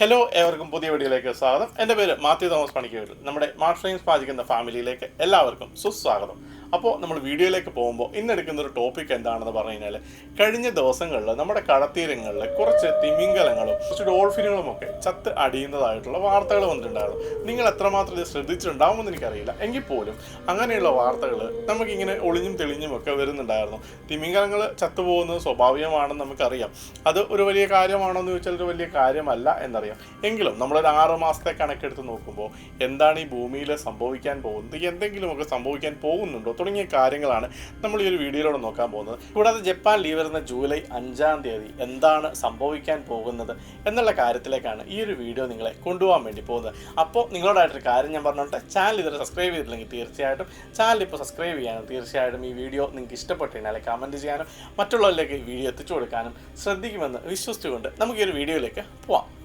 Hello ഏവർക്കും പുതിയ വീഡിയോയിലേക്ക് സ്വാഗതം. എന്റെ പേര് മാത്യു തോമസ് പണിക്കൂർ നമ്മുടെ മാർഷൈൻസ് പാചിക്കുന്ന ഫാമിലിയിലേക്ക് എല്ലാവർക്കും സുസ്വാഗതം. അപ്പോൾ നമ്മൾ വീഡിയോയിലേക്ക് പോകുമ്പോൾ ഇന്ന് എടുക്കുന്ന ഒരു ടോപ്പിക് എന്താണെന്ന് പറഞ്ഞു കഴിഞ്ഞാൽ കഴിഞ്ഞ ദിവസങ്ങളിൽ നമ്മുടെ കടത്തീരങ്ങളിൽ കുറച്ച് തിമിംഗലങ്ങളും കുറച്ച് ഡോൾഫിനുകളും ഒക്കെ ചത്ത് അടിയുന്നതായിട്ടുള്ള വാർത്തകൾ വന്നിട്ടുണ്ടായിരുന്നു. നിങ്ങൾ എത്രമാത്രം ഇത് ശ്രദ്ധിച്ചിട്ടുണ്ടാവുമെന്ന് എനിക്കറിയില്ല. എങ്കിൽ പോലും അങ്ങനെയുള്ള വാർത്തകൾ നമുക്കിങ്ങനെ ഒളിഞ്ഞും തെളിഞ്ഞും ഒക്കെ വരുന്നുണ്ടായിരുന്നു. തിമിംഗലങ്ങൾ ചത്തുപോകുന്നത് സ്വാഭാവികമാണെന്ന് നമുക്കറിയാം. അത് ഒരു വലിയ കാര്യമാണോ എന്ന് ചോദിച്ചാൽ ഒരു വലിയ കാര്യമല്ല എന്നറിയാം. എങ്കിലും നമ്മളൊരു ആറ് മാസത്തെ കണക്കെടുത്ത് നോക്കുമ്പോൾ എന്താണ് ഈ ഭൂമിയിൽ സംഭവിക്കാൻ പോകുന്നത്? എന്തെങ്കിലുമൊക്കെ സംഭവിക്കാൻ പോകുന്നുണ്ടോ? തുടങ്ങിയ കാര്യങ്ങളാണ് നമ്മൾ ഈ ഒരു വീഡിയോയിലൂടെ നോക്കാൻ പോകുന്നത്. കൂടാതെ ജപ്പാൻ ലീവ് വരുന്ന ജൂലൈ അഞ്ചാം തീയതി എന്താണ് സംഭവിക്കാൻ പോകുന്നത് എന്നുള്ള കാര്യത്തിലേക്കാണ് ഈ ഒരു വീഡിയോ നിങ്ങളെ കൊണ്ടുപോകാൻ വേണ്ടി പോകുന്നത്. അപ്പോൾ നിങ്ങളോടായിട്ടൊരു കാര്യം ഞാൻ പറഞ്ഞോട്ടെ. ചാനൽ ഇതുവരെ സബ്സ്ക്രൈബ് ചെയ്തില്ലെങ്കിൽ തീർച്ചയായിട്ടും ചാനൽ ഇപ്പോൾ സബ്സ്ക്രൈബ് ചെയ്യാനും തീർച്ചയായിട്ടും ഈ വീഡിയോ നിങ്ങൾക്ക് ഇഷ്ടപ്പെട്ടു കഴിഞ്ഞാൽ കമന്റ് ചെയ്യാനും മറ്റുള്ളവരിലേക്ക് വീഡിയോ എത്തിച്ചു കൊടുക്കാനും ശ്രദ്ധിക്കുമെന്ന് വിശ്വസിച്ചുകൊണ്ട് നമുക്ക് ഈ ഒരു വീഡിയോയിലേക്ക് പോവാം.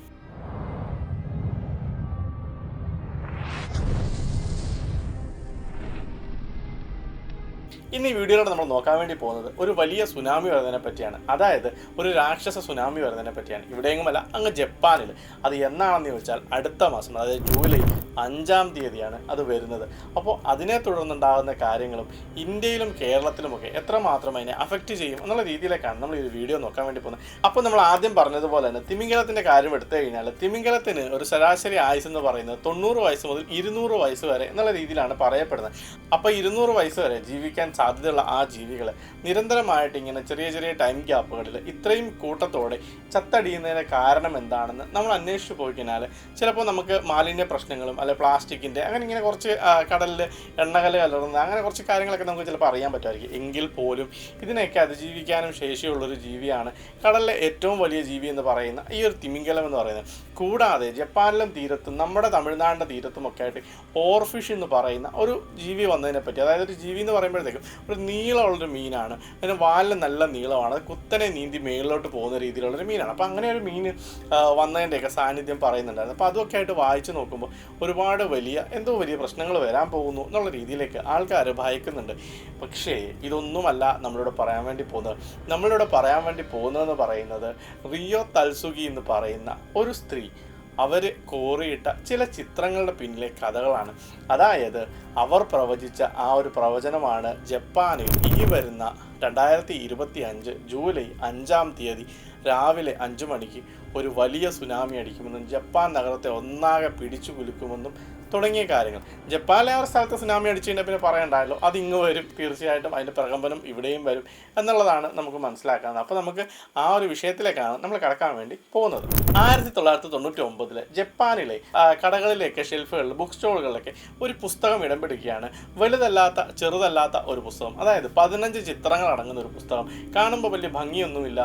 ഇന്ന് ഈ വീഡിയോയിലൂടെ നമ്മൾ നോക്കാൻ വേണ്ടി പോകുന്നത് ഒരു വലിയ സുനാമി വരുന്നതിനെ പറ്റിയാണ്. അതായത് ഒരു രാക്ഷസ സുനാമി വരുന്നതിനെ പറ്റിയാണ്. ഇവിടെയെങ്ങുമല്ല അങ്ങ് ജപ്പാനിൽ അത് എന്നാണെന്ന് ചോദിച്ചാൽ അടുത്ത മാസം അതായത് ജൂലൈ അഞ്ചാം തീയതിയാണ് അത് വരുന്നത്. അപ്പോൾ അതിനെ തുടർന്നുണ്ടാകുന്ന കാര്യങ്ങളും ഇന്ത്യയിലും കേരളത്തിലുമൊക്കെ എത്രമാത്രം അതിനെ അഫക്റ്റ് ചെയ്യും എന്നുള്ള രീതിയിലേക്കാണ് നമ്മൾ ഈ വീഡിയോ നോക്കാൻ വേണ്ടി പോകുന്നത്. അപ്പോൾ നമ്മൾ ആദ്യം പറഞ്ഞതുപോലെ തന്നെ തിമിംഗലത്തിന്റെ കാര്യം എടുത്തു കഴിഞ്ഞാൽ തിമിംഗലത്തിന് ഒരു ശരാശരി ആയുസ് എന്ന് പറയുന്നത് തൊണ്ണൂറ് വയസ്സ് മുതൽ ഇരുന്നൂറ് വയസ്സ് വരെ എന്നുള്ള രീതിയിലാണ് പറയപ്പെടുന്നത്. അപ്പോൾ ഇരുന്നൂറ് വയസ്സ് വരെ ജീവിക്കാൻ സാധ്യതയുള്ള ആ ജീവികളെ നിരന്തരമായിട്ട് ഇങ്ങനെ ചെറിയ ചെറിയ ടൈം ഗ്യാപ്പുകളിൽ ഇത്രയും കൂട്ടത്തോടെ ചത്തടിയുന്നതിന് കാരണം എന്താണെന്ന് നമ്മൾ അന്വേഷിച്ച് പോയി കഴിഞ്ഞാൽ ചിലപ്പോൾ നമുക്ക് മാലിന്യ പ്രശ്നങ്ങളും അല്ലെ പ്ലാസ്റ്റിക്കിന്റെ അങ്ങനെ ഇങ്ങനെ കുറച്ച് കടലിൽ എണ്ണകൽ കലർന്ന് അങ്ങനെ കുറച്ച് കാര്യങ്ങളൊക്കെ നമുക്ക് ചിലപ്പോൾ അറിയാൻ പറ്റുമായിരിക്കും. എങ്കിൽ പോലും ഇതിനെയൊക്കെ അതിജീവിക്കാനും ശേഷിയുള്ളൊരു ജീവിയാണ് കടലിലെ ഏറ്റവും വലിയ ജീവി എന്ന് പറയുന്ന ഈ ഒരു തിമിംഗലം എന്ന് പറയുന്നത്. കൂടാതെ ജപ്പാനിലും തീരത്തും നമ്മുടെ തമിഴ്നാടിന്റെ തീരത്തുമൊക്കെ ആയിട്ട് ഓർഫിഷ് എന്ന് പറയുന്ന ഒരു ജീവി വന്നതിനെ പറ്റി അതായത് ഒരു ജീവി എന്ന് പറയുമ്പോഴത്തേക്കും ഒരു നീളമുള്ളൊരു മീനാണ്. അതിന് വാലിന് നല്ല നീളമാണ്. അത് കുത്തനെ നീന്തി മേളിലോട്ട് പോകുന്ന രീതിയിലുള്ളൊരു മീനാണ്. അപ്പോൾ അങ്ങനെ ഒരു മീൻ വന്നതിന്റെയൊക്കെ സാന്നിധ്യം പറയുന്നുണ്ടായിരുന്നു. അപ്പോൾ അതൊക്കെ ആയിട്ട് വായിച്ചു നോക്കുമ്പോൾ ഒരുപാട് വലിയ എന്തോ വലിയ പ്രശ്നങ്ങൾ വരാൻ പോകുന്നു എന്നുള്ള രീതിയിലേക്ക് ആൾക്കാർ ഭയക്കുന്നുണ്ട്. പക്ഷേ ഇതൊന്നുമല്ല നമ്മളിവിടെ പറയാൻ വേണ്ടി പോകുന്നത്. നമ്മളിവിടെ പറയാൻ വേണ്ടി പോകുന്നതെന്ന് പറയുന്നത് റിയോ തൽസുഗി എന്ന് പറയുന്ന ഒരു സ്ത്രീ അവർ കോറിയിട്ട ചില ചിത്രങ്ങളുടെ പിന്നിലെ കഥകളാണ്. അതായത് അവർ പ്രവചിച്ച ആ ഒരു പ്രവചനമാണ് ജപ്പാനിൽ ഈ വരുന്ന രണ്ടായിരത്തി ഇരുപത്തി അഞ്ച് ജൂലൈ അഞ്ചാം തീയതി രാവിലെ അഞ്ചു മണിക്ക് ഒരു വലിയ സുനാമി അടിക്കുമെന്നും ജപ്പാൻ നഗരത്തെ ഒന്നാകെ പിടിച്ചു കുലുക്കുമെന്നും തുടങ്ങിയ കാര്യങ്ങൾ. ജപ്പാനിലെ ആ സ്ഥലത്ത് സുനാമി അടിച്ചു കഴിഞ്ഞാൽ പിന്നെ പറയണ്ടായല്ലോ. അത് ഇങ്ങ് വരും തീർച്ചയായിട്ടും അതിന്റെ പ്രകമ്പനം ഇവിടെയും വരും എന്നുള്ളതാണ് നമുക്ക് മനസ്സിലാക്കുന്നത് അപ്പോൾ നമുക്ക് ആ ഒരു വിഷയത്തിലേക്കാണ് നമ്മൾ കടക്കാൻ വേണ്ടി പോകുന്നത്. ആയിരത്തി തൊള്ളായിരത്തി തൊണ്ണൂറ്റി ഒമ്പതിലെ ജപ്പാനിലെ കടകളിലേക്ക് ഷെൽഫുകളിൽ ബുക്ക് സ്റ്റോളുകളിലൊക്കെ ഒരു പുസ്തകം ഇടം പിടിക്കുകയാണ്. വലുതല്ലാത്ത ചെറുതല്ലാത്ത ഒരു പുസ്തകം. അതായത് പതിനഞ്ച് ചിത്രങ്ങൾ അടങ്ങുന്ന ഒരു പുസ്തകം. കാണുമ്പോൾ വലിയ ഭംഗിയൊന്നുമില്ല.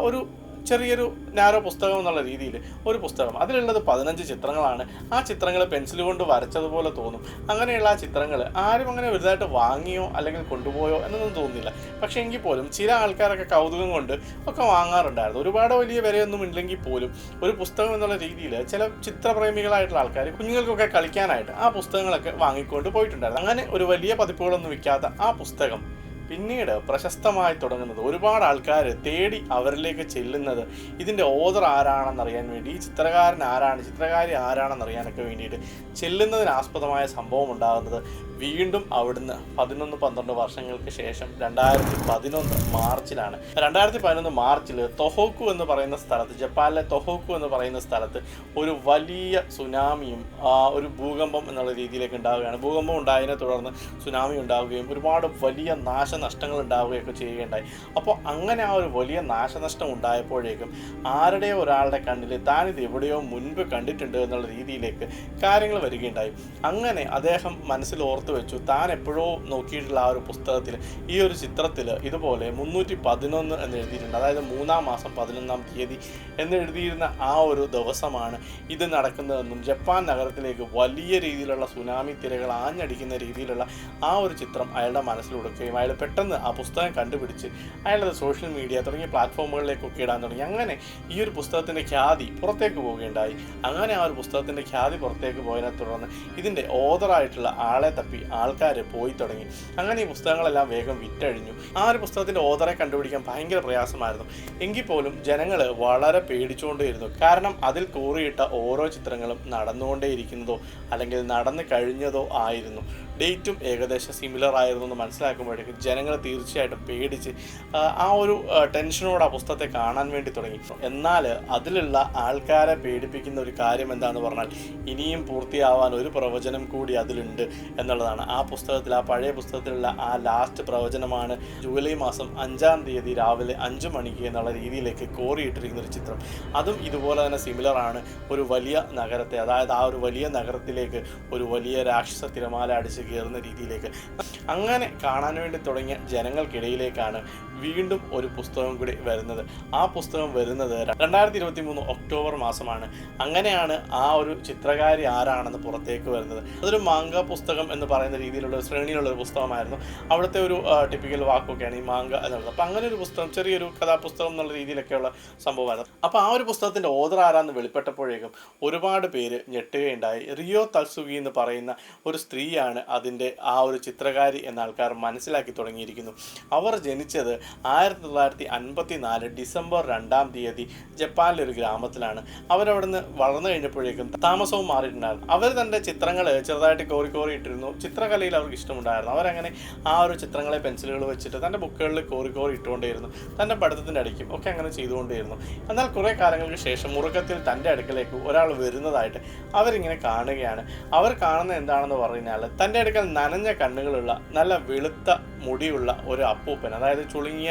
ഒരു ചെറിയൊരു നാരോ പുസ്തകം എന്നുള്ള രീതിയിൽ ഒരു പുസ്തകം. അതിലുള്ളത് പതിനഞ്ച് ചിത്രങ്ങളാണ്. ആ ചിത്രങ്ങൾ പെൻസിൽ കൊണ്ട് വരച്ചതുപോലെ തോന്നും. അങ്ങനെയുള്ള ആ ചിത്രങ്ങൾ ആരും അങ്ങനെ വലുതായിട്ട് വാങ്ങിയോ അല്ലെങ്കിൽ കൊണ്ടുപോയോ എന്നൊന്നും തോന്നുന്നില്ല. പക്ഷേ എങ്കിൽ പോലും ചില ആൾക്കാരൊക്കെ കൗതുകം കൊണ്ട് ഒക്കെ വാങ്ങാറുണ്ടായിരുന്നു. ഒരുപാട് വലിയ വിലയൊന്നും ഇല്ലെങ്കിൽ പോലും ഒരു പുസ്തകം എന്നുള്ള രീതിയിൽ ചില ചിത്രപ്രേമികളായിട്ടുള്ള ആൾക്കാർ കുഞ്ഞുങ്ങൾക്കൊക്കെ കളിക്കാനായിട്ട് ആ പുസ്തകങ്ങളൊക്കെ വാങ്ങിക്കൊണ്ട് പോയിട്ടുണ്ടായിരുന്നു. അങ്ങനെ ഒരു വലിയ പതിപ്പുകളൊന്നും വിൽക്കാത്ത ആ പുസ്തകം പിന്നീട് പ്രശസ്തമായി തുടങ്ങുന്നത് ഒരുപാട് ആൾക്കാർ തേടി അവരിലേക്ക് ചെല്ലുന്നത് ഇതിന്റെ ഓതർ ആരാണെന്ന് അറിയാൻ വേണ്ടി ഈ ചിത്രകാരൻ ആരാണ് ചിത്രകാരി ആരാണെന്ന് അറിയാനൊക്കെ വേണ്ടിയിട്ട് ചെല്ലുന്നതിനാസ്പദമായ സംഭവം ഉണ്ടാകുന്നത് വീണ്ടും അവിടുന്ന് പതിനൊന്ന് പന്ത്രണ്ട് വർഷങ്ങൾക്ക് ശേഷം രണ്ടായിരത്തി പതിനൊന്ന് മാർച്ചിലാണ്. രണ്ടായിരത്തി പതിനൊന്ന് മാർച്ചിൽ തൊഹോക്കു എന്ന് പറയുന്ന സ്ഥലത്ത് ജപ്പാനിലെ തൊഹോക്കു എന്ന് പറയുന്ന സ്ഥലത്ത് ഒരു വലിയ സുനാമിയും ഒരു ഭൂകമ്പം എന്നുള്ള രീതിയിലേക്ക് ഉണ്ടാവുകയാണ്. ഭൂകമ്പം ഉണ്ടായതിനെ തുടർന്ന് സുനാമി ഉണ്ടാവുകയും ഒരുപാട് വലിയ നാശനഷ്ടങ്ങൾ ഉണ്ടാവുകയൊക്കെ ചെയ്യുകയുണ്ടായി. അപ്പോൾ അങ്ങനെ ആ ഒരു വലിയ നാശനഷ്ടം ഉണ്ടായപ്പോഴേക്കും ആരുടെയോ ഒരാളുടെ കണ്ണിൽ താനിത് എവിടെയോ മുൻപ് കണ്ടിട്ടുണ്ട് എന്നുള്ള രീതിയിലേക്ക് കാര്യങ്ങൾ വരികയുണ്ടായി. അങ്ങനെ അദ്ദേഹം മനസ്സിൽ ഓർത്തു വെച്ചു താൻ എപ്പോഴോ നോക്കിയിട്ടുള്ള ആ ഒരു പുസ്തകത്തിൽ ഈ ഒരു ചിത്രത്തിൽ ഇതുപോലെ മുന്നൂറ്റി പതിനൊന്ന് എന്ന് എഴുതിയിട്ടുണ്ട്. അതായത് മൂന്നാം മാസം പതിനൊന്നാം തീയതി എന്ന് എഴുതിയിരുന്ന ആ ഒരു ദിവസമാണ് ഇത് നടക്കുന്നതെന്നും ജപ്പാൻ നഗരത്തിലേക്ക് വലിയ രീതിയിലുള്ള സുനാമി തിരകൾ ആഞ്ഞടിക്കുന്ന രീതിയിലുള്ള ആ ഒരു ചിത്രം അയാളുടെ മനസ്സിൽ കൊടുക്കുകയും അയാൾ പെട്ടെന്ന് ആ പുസ്തകം കണ്ടുപിടിച്ച് അയാളത് സോഷ്യൽ മീഡിയ തുടങ്ങിയ പ്ലാറ്റ്ഫോമുകളിലേക്കൊക്കെ ഇടാൻ തുടങ്ങി. അങ്ങനെ ഈ ഒരു പുസ്തകത്തിന്റെ ഖ്യാതി പുറത്തേക്ക് പോവുകയുണ്ടായി. അങ്ങനെ ആ ഒരു പുസ്തകത്തിന്റെ ഖ്യാതി പുറത്തേക്ക് പോയതിനെ തുടർന്ന് ഇതിന്റെ ഓതറായിട്ടുള്ള ആളെ തപ്പി ആൾക്കാർ പോയി തുടങ്ങി. അങ്ങനെ ഈ പുസ്തകങ്ങളെല്ലാം വേഗം വിറ്റഴിഞ്ഞു. ആ ഒരു പുസ്തകത്തിന്റെ ഓതറെ കണ്ടുപിടിക്കാൻ ഭയങ്കര പ്രയാസമായിരുന്നു. എങ്കിൽ പോലും ജനങ്ങൾ വളരെ പേടിച്ചുകൊണ്ടേയിരുന്നു കാരണം അതിൽ കൂറിയിട്ട ഓരോ ചിത്രങ്ങളും നടന്നുകൊണ്ടേയിരിക്കുന്നതോ അല്ലെങ്കിൽ നടന്നു കഴിഞ്ഞതോ ആയിരുന്നു. ഡേറ്റും ഏകദേശം സിമിലർ ആയിരുന്നു എന്ന് മനസ്സിലാക്കുമ്പോഴേക്കും ജനങ്ങൾ തീർച്ചയായിട്ടും പേടിച്ച് ആ, ഒരു ടെൻഷനോട് ആ പുസ്തകത്തെ കാണാൻ വേണ്ടി തുടങ്ങി. എന്നാൽ അതിലുള്ള ആൾക്കാരെ പേടിപ്പിക്കുന്ന ഒരു കാര്യം എന്താണെന്ന് പറഞ്ഞാൽ ഇനിയും പൂർത്തിയാവാൻ ഒരു പ്രവചനം കൂടി അതിലുണ്ട് എന്നുള്ളതാണ്. ആ പുസ്തകത്തിൽ ആ പഴയ പുസ്തകത്തിലുള്ള ആ ലാസ്റ്റ് പ്രവചനമാണ് ജൂലൈ മാസം അഞ്ചാം തീയതി രാവിലെ അഞ്ച് മണിക്ക് എന്നുള്ള രീതിയിലേക്ക് കോറിയിട്ടിരിക്കുന്ന ഒരു ചിത്രം. അതും ഇതുപോലെ തന്നെ സിമിലർ ആണ്. ഒരു വലിയ നഗരത്തെ അതായത് ആ ഒരു വലിയ നഗരത്തിലേക്ക് ഒരു വലിയ രാക്ഷസ തിരമാല അടിച്ച് കയറുന്ന രീതിയിലേക്ക്. അങ്ങനെ കാണാൻ വേണ്ടി തുടങ്ങിയ ജനങ്ങൾക്കിടയിലേക്കാണ് വീണ്ടും ഒരു പുസ്തകം കൂടി വരുന്നത്. ആ പുസ്തകം വരുന്നത് രണ്ടായിരത്തി ഇരുപത്തി മൂന്ന് ഒക്ടോബർ മാസമാണ്. അങ്ങനെയാണ് ആ ഒരു ചിത്രകാരി ആരാണെന്ന് പുറത്തേക്ക് വരുന്നത്. അതൊരു മാങ്ക പുസ്തകം എന്ന് പറയുന്ന രീതിയിലുള്ള ശ്രേണിയിലുള്ള ഒരു പുസ്തകമായിരുന്നു. അവിടുത്തെ ഒരു ടിപ്പിക്കൽ വാക്കൊക്കെയാണ് ഈ മാങ്ക എന്നുള്ളത്. അപ്പം അങ്ങനെ ഒരു പുസ്തകം ചെറിയൊരു കഥാപുസ്തകം എന്നുള്ള രീതിയിലൊക്കെയുള്ള സംഭവമായിരുന്നു. അപ്പോൾ ആ ഒരു പുസ്തകത്തിന്റെ ഓതർ ആരാന്ന് വെളിപ്പെട്ടപ്പോഴേക്കും ഒരുപാട് പേര് ഞെട്ടുകയുണ്ടായി. റിയോ തൽസുഗി എന്ന് പറയുന്ന ഒരു സ്ത്രീയാണ് അതിന്റെ ആ ഒരു ചിത്രകാരി എന്ന ആൾക്കാർ മനസ്സിലാക്കി തുടങ്ങിയിരിക്കുന്നു. അവർ ജനിച്ചത് ആയിരത്തി തൊള്ളായിരത്തി അൻപത്തി നാല് ഡിസംബർ രണ്ടാം തീയതി ജപ്പാനിലെ ഒരു ഗ്രാമത്തിലാണ്. അവരവിടുന്ന് വളർന്നു കഴിഞ്ഞപ്പോഴേക്കും താമസവും മാറിയിട്ടുണ്ടായിരുന്നു. അവർ തന്റെ ചിത്രങ്ങൾ ചെറുതായിട്ട് കോറി കോറി ഇട്ടിരുന്നു ചിത്രകലയിൽ അവർക്ക് ഇഷ്ടമുണ്ടായിരുന്നു. അവരങ്ങനെ ആ ഒരു ചിത്രങ്ങളെ പെൻസിലുകൾ വെച്ചിട്ട് തന്റെ ബുക്കുകളിൽ കോറി കോറി ഇട്ടുകൊണ്ടേയിരുന്നു. തന്റെ പഠിത്തത്തിന്റെ അടിക്കും ഒക്കെ അങ്ങനെ ചെയ്തുകൊണ്ടേയിരുന്നു. എന്നാൽ കുറേ കാലങ്ങൾക്ക് ശേഷം മുറുക്കത്തിൽ തന്റെ അടുക്കലേക്ക് ഒരാൾ വരുന്നതായിട്ട് അവരിങ്ങനെ കാണുകയാണ്. അവർ കാണുന്നത് എന്താണെന്ന് പറഞ്ഞാൽ തന്റെ അടുക്കൽ നനഞ്ഞ കണ്ണുകളുള്ള നല്ല വെളുത്ത മുടിയുള്ള ഒരു അപ്പൂപ്പൻ അതായത് ചുളുങ്ങിയ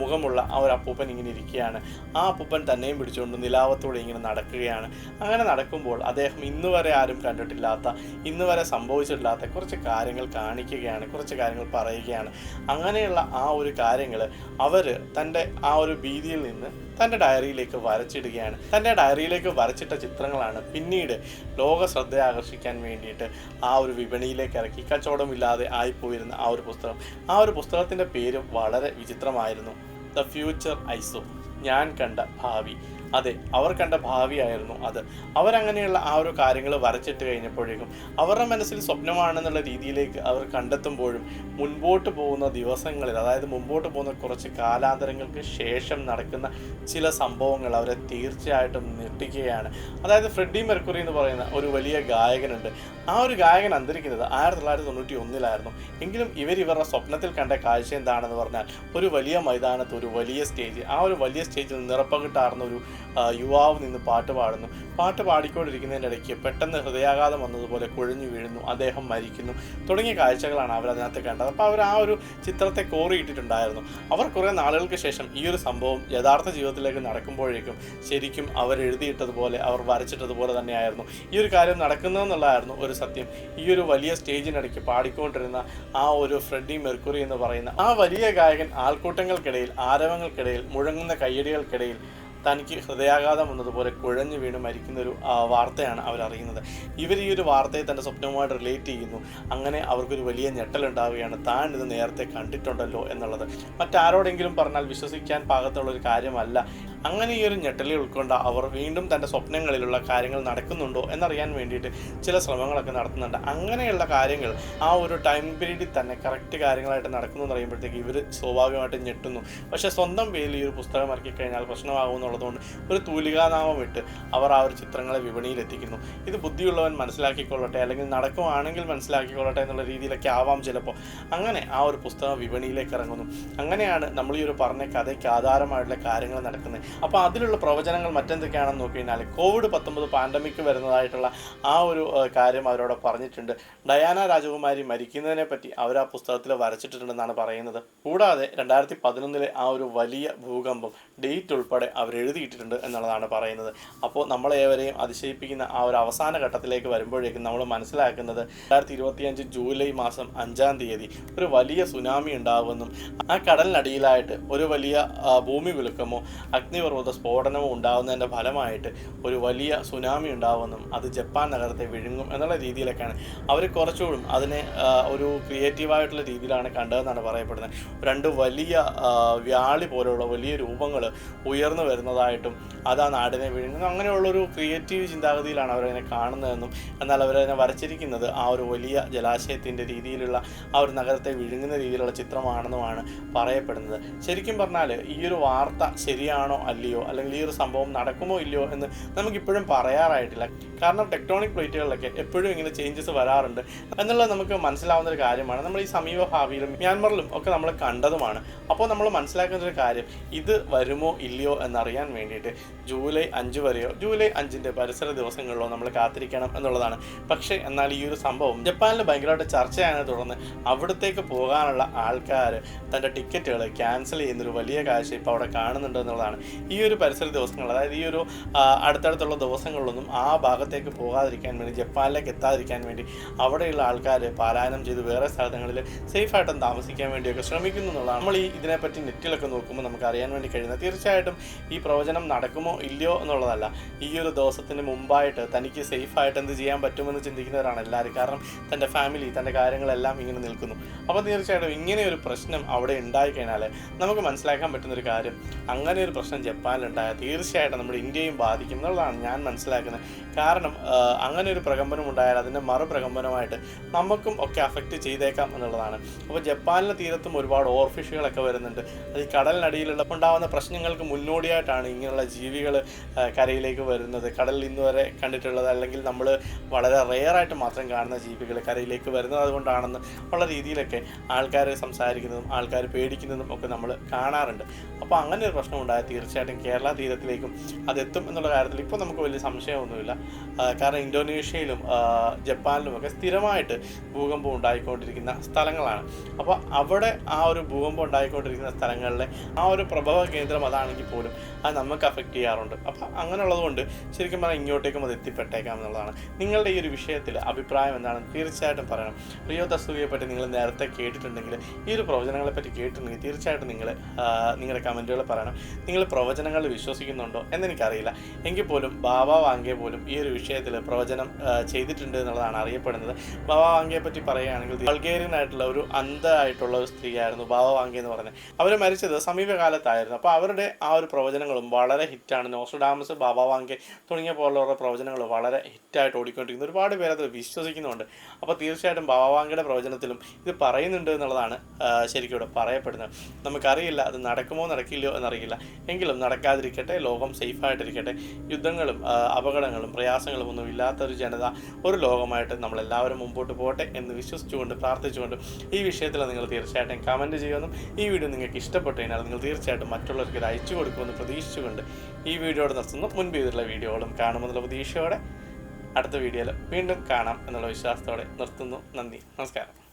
മുഖമുള്ള ആ ഒരു അപ്പൂപ്പൻ ഇങ്ങനെ ഇരിക്കുകയാണ്. ആ അപ്പൂപ്പൻ തന്നെയും പിടിച്ചുകൊണ്ട് നിലാവത്തോടെ ഇങ്ങനെ നടക്കുകയാണ്. അങ്ങനെ നടക്കുമ്പോൾ അദ്ദേഹം ഇന്ന് വരെ ആരും കണ്ടിട്ടില്ലാത്ത ഇന്ന് വരെ സംഭവിച്ചിട്ടില്ലാത്ത കുറച്ച് കാര്യങ്ങൾ കാണിക്കുകയാണ് കുറച്ച് കാര്യങ്ങൾ പറയുകയാണ്. അങ്ങനെയുള്ള ആ ഒരു കാര്യങ്ങൾ അവർ തന്റെ ആ ഒരു ഭീതിയിൽ നിന്ന് തന്റെ ഡയറിയിലേക്ക് വരച്ചിടുകയാണ്. തന്റെ ഡയറിയിലേക്ക് വരച്ചിട്ട ചിത്രങ്ങളാണ് പിന്നീട് ലോക ശ്രദ്ധ ആകർഷിക്കാൻ വേണ്ടിയിട്ട് ആ ഒരു വിപണിയിലേക്ക് ഇറക്കി. കച്ചവടമില്ലാതെ ആയിപ്പോയിരുന്ന ആ ഒരു പുസ്തകം ആ ഒരു പുസ്തകത്തിന്റെ പേര് വളരെ വിചിത്രമായിരുന്നു. ദ ഫ്യൂച്ചർ ഐസോ ഞാൻ കണ്ട ഭാവി. അതെ അവർ കണ്ട ഭാവിയായിരുന്നു അത്. അവരങ്ങനെയുള്ള ആ ഒരു കാര്യങ്ങൾ വരച്ചിട്ട് കഴിഞ്ഞപ്പോഴേക്കും അവരുടെ മനസ്സിൽ സ്വപ്നമാണെന്നുള്ള രീതിയിലേക്ക് അവർ കണ്ടെത്തുമ്പോഴും മുൻപോട്ട് പോകുന്ന ദിവസങ്ങളിൽ അതായത് മുമ്പോട്ട് പോകുന്ന കുറച്ച് കാലാന്തരങ്ങൾക്ക് ശേഷം നടക്കുന്ന ചില സംഭവങ്ങൾ അവരെ തീർച്ചയായിട്ടും ഞെട്ടിക്കുകയാണ്. അതായത് ഫ്രെഡി മെർക്കുറി എന്ന് പറയുന്ന ഒരു വലിയ ഗായകനുണ്ട്. ആ ഒരു ഗായകൻ അന്തരിക്കുന്നത് ആയിരത്തി തൊള്ളായിരത്തി തൊണ്ണൂറ്റി ഒന്നിലായിരുന്നു എങ്കിലും ഇവർ സ്വപ്നത്തിൽ കണ്ട കാഴ്ച എന്താണെന്ന് പറഞ്ഞാൽ ഒരു വലിയ മൈതാനത്ത് ഒരു വലിയ സ്റ്റേജ് ആ ഒരു വലിയ സ്റ്റേജിൽ നിറപ്പകിട്ടാർന്ന ഒരു യുവാവ് നിന്ന് പാട്ട് പാടുന്നു. പാട്ട് പാടിക്കൊണ്ടിരിക്കുന്നതിന്റെ ഇടയ്ക്ക് പെട്ടെന്ന് ഹൃദയാഘാതം വന്നതുപോലെ കുഴഞ്ഞു വീഴുന്നു. അദ്ദേഹം മരിക്കുന്നു. തുടങ്ങിയ കാഴ്ചകളാണ് അവർ അതിനകത്ത് കണ്ടത്. അപ്പോൾ അവർ ആ ഒരു ചിത്രത്തെ കോറിയിട്ടിട്ടുണ്ടായിരുന്നു അവർ കുറേ നാളുകൾക്ക് ശേഷം ഈ ഒരു സംഭവം യഥാർത്ഥ ജീവിതത്തിലേക്ക് നടക്കുമ്പോഴേക്കും ശരിക്കും അവർ എഴുതിയിട്ടതുപോലെ അവർ വരച്ചിട്ടതുപോലെ തന്നെയായിരുന്നു. ഈ ഒരു കാര്യം നടക്കുന്നതെന്നുള്ളതായിരുന്നു ഒരു സത്യം. ഈ ഒരു വലിയ സ്റ്റേജിനിടയ്ക്ക് പാടിക്കൊണ്ടിരുന്ന ആ ഒരു ഫ്രെഡി മെർക്കുറി എന്ന് പറയുന്ന ആ വലിയ ഗായകൻ ആൾക്കൂട്ടങ്ങൾക്കിടയിൽ ആരവങ്ങൾക്കിടയിൽ മുഴങ്ങുന്ന കയ്യടികൾക്കിടയിൽ തനിക്ക് ഹൃദയാഘാതം വന്നതുപോലെ കുഴഞ്ഞു വീണ് മരിക്കുന്ന ഒരു വാർത്തയാണ് അവരറിയുന്നത്. ഇവർ ഈ ഒരു വാർത്തയെ തന്റെ സ്വപ്നവുമായിട്ട് റിലേറ്റ് ചെയ്യുന്നു. അങ്ങനെ അവർക്കൊരു വലിയ ഞെട്ടലുണ്ടാവുകയാണ്. താൻ ഇത് നേരത്തെ കണ്ടിട്ടുണ്ടല്ലോ എന്നുള്ളത്. മറ്റാരോടെങ്കിലും പറഞ്ഞാൽ വിശ്വസിക്കാൻ പാകത്തുള്ള ഒരു കാര്യമല്ല. അങ്ങനെ ഈ ഒരു ഞെട്ടലിൽ ഉൾക്കൊണ്ട അവർ വീണ്ടും തന്റെ സ്വപ്നങ്ങളിലുള്ള കാര്യങ്ങൾ നടക്കുന്നുണ്ടോ എന്നറിയാൻ വേണ്ടിയിട്ട് ചില ശ്രമങ്ങളൊക്കെ നടത്തുന്നുണ്ട്. അങ്ങനെയുള്ള കാര്യങ്ങൾ ആ ഒരു ടൈം പീരീഡിൽ തന്നെ കറക്റ്റ് കാര്യങ്ങളായിട്ട് നടക്കുന്നു എന്ന് അറിയുമ്പോഴത്തേക്ക് ഇവർ സ്വാഭാവികമായിട്ട് ഞെട്ടുന്നു. പക്ഷേ സ്വന്തം പേരിൽ ഈ ഒരു പുസ്തകം ഇറക്കി കഴിഞ്ഞാൽ പ്രശ്നമാകും എന്നുള്ളതുകൊണ്ട് ഒരു തൂലികാനാമം ഇട്ട് അവർ ആ ഒരു ചിത്രങ്ങളെ വിപണിയിൽ എത്തിക്കുന്നു. ഇത് ബുദ്ധിയുള്ളവൻ മനസ്സിലാക്കിക്കൊള്ളട്ടെ അല്ലെങ്കിൽ നടക്കുവാണെങ്കിൽ മനസ്സിലാക്കിക്കൊള്ളട്ടെ എന്നുള്ള രീതിയിലൊക്കെ ആവാം ചിലപ്പോൾ. അങ്ങനെ ആ ഒരു പുസ്തകം വിപണിയിലേക്ക് ഇറങ്ങുന്നു. അങ്ങനെയാണ് നമ്മൾ ഈ ഒരു പറഞ്ഞ കഥയ്ക്ക് ആധാരമായിട്ടുള്ള കാര്യങ്ങൾ നടക്കുന്നത്. അപ്പോൾ അതിലുള്ള പ്രവചനങ്ങൾ മറ്റെന്തൊക്കെയാണെന്ന് നോക്കി കഴിഞ്ഞാൽ കോവിഡ് പത്തൊമ്പത് പാൻഡമിക് വരുന്നതായിട്ടുള്ള ആ ഒരു കാര്യം അവരോട് പറഞ്ഞിട്ടുണ്ട്. ഡയാന രാജകുമാരി മരിക്കുന്നതിനെ പറ്റി അവർ ആ പുസ്തകത്തിൽ വരച്ചിട്ടുണ്ടെന്നാണ് പറയുന്നത്. കൂടാതെ രണ്ടായിരത്തി പതിനൊന്നിലെ ആ ഒരു വലിയ ഭൂകമ്പം ഡേറ്റ് ഉൾപ്പെടെ അവർ എഴുതിയിട്ടിട്ടുണ്ട് എന്നുള്ളതാണ് പറയുന്നത്. അപ്പോൾ നമ്മളേവരെയും അതിശയിപ്പിക്കുന്ന ആ ഒരു അവസാന ഘട്ടത്തിലേക്ക് വരുമ്പോഴേക്കും നമ്മൾ മനസ്സിലാക്കുന്നത് രണ്ടായിരത്തി ഇരുപത്തിയഞ്ച് ജൂലൈ മാസം അഞ്ചാം തീയതി ഒരു വലിയ സുനാമി ഉണ്ടാകുമെന്നും ആ കടലിനടിയിലായിട്ട് ഒരു വലിയ ഭൂമി വിളുക്കമോ അഗ്നി അഗ്നിപർവത സ്ഫോടനവും ഉണ്ടാകുന്നതിന്റെ ഫലമായിട്ട് ഒരു വലിയ സുനാമി ഉണ്ടാവുമെന്നും അത് ജപ്പാൻ നഗരത്തെ വിഴുങ്ങും എന്നുള്ള രീതിയിലൊക്കെയാണ്. അവർ കുറച്ചുകൂടും അതിനെ ഒരു ക്രിയേറ്റീവായിട്ടുള്ള രീതിയിലാണ് കണ്ടതെന്നാണ് പറയപ്പെടുന്നത്. രണ്ട് വലിയ വ്യാളി പോലെയുള്ള വലിയ രൂപങ്ങൾ ഉയർന്നു വരുന്നതായിട്ടും അതാ നാടിനെ വിഴുങ്ങുന്നു അങ്ങനെയുള്ളൊരു ക്രിയേറ്റീവ് ചിന്താഗതിയിലാണ് അവരതിനെ കാണുന്നതെന്നും എന്നാൽ അവരതിനെ വരച്ചിരിക്കുന്നത് ആ ഒരു വലിയ ജലാശയത്തിന്റെ രീതിയിലുള്ള ആ ഒരു നഗരത്തെ വിഴുങ്ങുന്ന രീതിയിലുള്ള ചിത്രമാണെന്നുമാണ് പറയപ്പെടുന്നത്. ശരിക്കും പറഞ്ഞാൽ ഈ ഒരു വാർത്ത ശരിയാണോ അല്ലയോ? അല്ലെങ്കിൽ ഈ ഒരു സംഭവം നടക്കുമോ ഇല്ലയോ എന്ന് നമുക്കിപ്പോഴും പറയാറായിട്ടില്ല. കാരണം ടെക്ടോണിക് പ്ലേറ്റുകളിലൊക്കെ എപ്പോഴും ഇങ്ങനെ ചേഞ്ചസ് വരാറുണ്ട്. എന്നുള്ളത് നമുക്ക് മനസ്സിലാവുന്ന ഒരു കാര്യമാണ്. നമ്മൾ ഈ സമീപ ഭാവിയിലും മ്യാൻമറിലും ഒക്കെ നമ്മൾ കണ്ടതുമാണ്. അപ്പോൾ നമ്മൾ മനസ്സിലാക്കുന്ന ഒരു കാര്യം ഇത് വരുമോ ഇല്ലയോ എന്നറിയാൻ വേണ്ടിയിട്ട് ജൂലൈ അഞ്ച് വരെയോ ജൂലൈ അഞ്ചിന്റെ പരിസര ദിവസങ്ങളിലോ നമ്മൾ കാത്തിരിക്കണം എന്നുള്ളതാണ്. പക്ഷേ എന്നാൽ ഈ ഒരു സംഭവം ജപ്പാനിൽ ഭയങ്കരമായിട്ട് ചർച്ചയായതിനെ തുടർന്ന് അവിടത്തേക്ക് പോകാനുള്ള ആൾക്കാർ തന്റെ ടിക്കറ്റുകൾ ക്യാൻസൽ ചെയ്യുന്നൊരു വലിയ കാഴ്ച ഇപ്പോൾ അവിടെ കാണുന്നുണ്ട് എന്നുള്ളതാണ്. ഈ ഒരു പരിസര ദിവസങ്ങൾ അതായത് ഈ ഒരു അടുത്തടുത്തുള്ള ദിവസങ്ങളിലൊന്നും ആ ഭാഗത്തേക്ക് പോകാതിരിക്കാൻ വേണ്ടി ജപ്പാനിലേക്ക് എത്താതിരിക്കാൻ വേണ്ടി അവിടെയുള്ള ആൾക്കാർ പാലായനം ചെയ്ത് വേറെ സ്ഥലങ്ങളിൽ സേഫായിട്ടും താമസിക്കാൻ വേണ്ടിയൊക്കെ ശ്രമിക്കുന്നു എന്നുള്ളതാണ്. നമ്മൾ ഈ ഇതിനെപ്പറ്റി നെറ്റിലൊക്കെ നോക്കുമ്പോൾ നമുക്ക് അറിയാൻ വേണ്ടി കഴിയുന്നത് തീർച്ചയായിട്ടും ഈ പ്രവചനം നടക്കുമോ ഇല്ലയോ എന്നുള്ളതല്ല. ഈ ഒരു ദിവസത്തിന് മുമ്പായിട്ട് തനിക്ക് സേഫായിട്ട് എന്ത് ചെയ്യാൻ പറ്റുമെന്ന് ചിന്തിക്കുന്നവരാണ് എല്ലാവരും. കാരണം തന്റെ ഫാമിലി തന്റെ കാര്യങ്ങളെല്ലാം ഇങ്ങനെ നിൽക്കുന്നു. അപ്പോൾ തീർച്ചയായിട്ടും ഇങ്ങനെ ഒരു പ്രശ്നം അവിടെ ഉണ്ടായിക്കഴിഞ്ഞാൽ നമുക്ക് മനസ്സിലാക്കാൻ പറ്റുന്ന ഒരു കാര്യം അങ്ങനെ ഒരു പ്രശ്നം ജപ്പാനിലുണ്ടായാൽ തീർച്ചയായിട്ടും നമ്മുടെ ഇന്ത്യയും ബാധിക്കും എന്നുള്ളതാണ് ഞാൻ മനസ്സിലാക്കുന്നത്. കാരണം അങ്ങനെ ഒരു പ്രകമ്പനം ഉണ്ടായാൽ അതിന്റെ മറുപ്രകമ്പനമായിട്ട് നമുക്കും ഒക്കെ അഫക്റ്റ് ചെയ്തേക്കാം എന്നുള്ളതാണ്. അപ്പോൾ ജപ്പാനിലെ തീരത്തും ഒരുപാട് ഓർഫിഷുകളൊക്കെ വരുന്നുണ്ട്. അത് ഈ കടലിനടിയിലുള്ള ഉണ്ടാകുന്ന പ്രശ്നങ്ങൾക്ക് മുന്നോടിയായിട്ടാണ് ഇങ്ങനെയുള്ള ജീവികൾ കരയിലേക്ക് വരുന്നത്. കടലിൽ ഇന്ന് വരെ കണ്ടിട്ടുള്ളത് അല്ലെങ്കിൽ നമ്മൾ വളരെ റെയറായിട്ട് മാത്രം കാണുന്ന ജീവികൾ കരയിലേക്ക് വരുന്നത് അതുകൊണ്ടാണെന്ന് ഉള്ള രീതിയിലൊക്കെ ആൾക്കാർ സംസാരിക്കുന്നതും ആൾക്കാർ പേടിക്കുന്നതും ഒക്കെ നമ്മൾ കാണാറുണ്ട്. അപ്പോൾ അങ്ങനെ ഒരു പ്രശ്നം ഉണ്ടായാൽ തീർച്ചയായിട്ടും കേരള തീരത്തിലേക്കും അതെത്തും എന്നുള്ള കാര്യത്തിൽ ഇപ്പോൾ നമുക്ക് വലിയ സംശയമൊന്നുമില്ല. കാരണം ഇന്തോനേഷ്യയിലും ആ, ജപ്പാനിലും ഒക്കെ സ്ഥിരമായിട്ട് ഭൂകമ്പം ഉണ്ടായിക്കൊണ്ടിരിക്കുന്ന സ്ഥലങ്ങളാണ്. അപ്പോൾ അവിടെ ആ ഒരു ഭൂകമ്പം ഉണ്ടായിക്കൊണ്ടിരിക്കുന്ന സ്ഥലങ്ങളിലെ ആ ഒരു പ്രഭവ കേന്ദ്രം അതാണെങ്കിൽ പോലും അത് നമുക്ക് അഫക്റ്റ് ചെയ്യാറുണ്ട്. അപ്പോൾ അങ്ങനെയുള്ളതുകൊണ്ട് ശരിക്കും പറഞ്ഞാൽ ഇങ്ങോട്ടേക്കും അത് എത്തിപ്പെട്ടേക്കാം എന്നുള്ളതാണ്. നിങ്ങളുടെ ഈ ഒരു വിഷയത്തിൽ അഭിപ്രായം എന്താണെന്ന് തീർച്ചയായിട്ടും പറയണം. റിയോ തസ്തുകയെ പറ്റി നിങ്ങൾ നേരത്തെ കേട്ടിട്ടുണ്ടെങ്കിൽ ഈ ഒരു പ്രവചനങ്ങളെ പറ്റി കേട്ടിട്ടുണ്ടെങ്കിൽ തീർച്ചയായിട്ടും നിങ്ങൾ നിങ്ങളുടെ കമന്റുകൾ പറയണം. നിങ്ങൾ പ്രവചനങ്ങളിൽ വിശ്വസിക്കുന്നുണ്ടോ എന്നെനിക്കറിയില്ല. എങ്കിൽ പോലും ബാബ വാങ്കെ പോലും ഈ ഒരു വിഷയത്തിൽ പ്രവചനം ചെയ്തിട്ടുണ്ട് എന്നുള്ളതാണ് അറിയപ്പെടുന്നത്. ബാബ വാങ്കയെ പറ്റി പറയുകയാണെങ്കിൽ ബൾഗേറിയൻ ആയിട്ടുള്ള ഒരു അന്ധമായിട്ടുള്ള ഒരു സ്ത്രീയായിരുന്നു ബാബ വാങ്കെ എന്ന് പറഞ്ഞത് അവർ മരിച്ചത് സമീപകാലത്തായിരുന്നു. അപ്പോൾ അവരുടെ ആ ഒരു പ്രവചനങ്ങളും വളരെ ഹിറ്റാണ്. നോസ്ഡാമസ് ബാബ വാങ്കെ തുടങ്ങിയ പോലുള്ള പ്രവചനങ്ങൾ വളരെ ഹിറ്റായിട്ട് ഓടിക്കൊണ്ടിരിക്കുന്നു. ഒരുപാട് പേരത് വിശ്വസിക്കുന്നുണ്ട്. അപ്പോൾ തീർച്ചയായിട്ടും ബാബ വാങ്കയുടെ പ്രവചനത്തിലും ഇത് പറയുന്നുണ്ട് എന്നുള്ളതാണ് ശരിക്കും ഇവിടെ പറയപ്പെടുന്നത്. നമുക്കറിയില്ല അത് നടക്കുമോ നടക്കില്ലയോ എന്നറിയില്ല. എങ്കിലും നടക്കാതിരിക്കട്ടെ ലോകം സേഫായിട്ടിരിക്കട്ടെ യുദ്ധങ്ങളും അപകടങ്ങളും പ്രയാസങ്ങളും ഒന്നും ഇല്ലാത്തൊരു ജനത ഒരു ലോകമായിട്ട് നമ്മളെല്ലാവരും മുമ്പോട്ട് പോകട്ടെ എന്ന് വിശ്വസിച്ചുകൊണ്ട് പ്രാർത്ഥിച്ചുകൊണ്ട് ഈ വിഷയത്തിൽ നിങ്ങൾ തീർച്ചയായിട്ടും കമന്റ് ചെയ്യുമെന്നും ഈ വീഡിയോ നിങ്ങൾക്ക് ഇഷ്ടപ്പെട്ടു കഴിഞ്ഞാൽ നിങ്ങൾ തീർച്ചയായിട്ടും മറ്റുള്ളവർക്ക് ഇത് അയച്ചു കൊടുക്കുമെന്ന് പ്രതീക്ഷിച്ചുകൊണ്ട് ഈ വീഡിയോയോട് നിർത്തുന്നു. മുൻപ് ചെയ്തിട്ടുള്ള വീഡിയോകളും കാണുമെന്നുള്ള പ്രതീക്ഷയോടെ അടുത്ത വീഡിയോയിൽ വീണ്ടും കാണാം എന്നുള്ള വിശ്വാസത്തോടെ നിർത്തുന്നു. നന്ദി. നമസ്കാരം.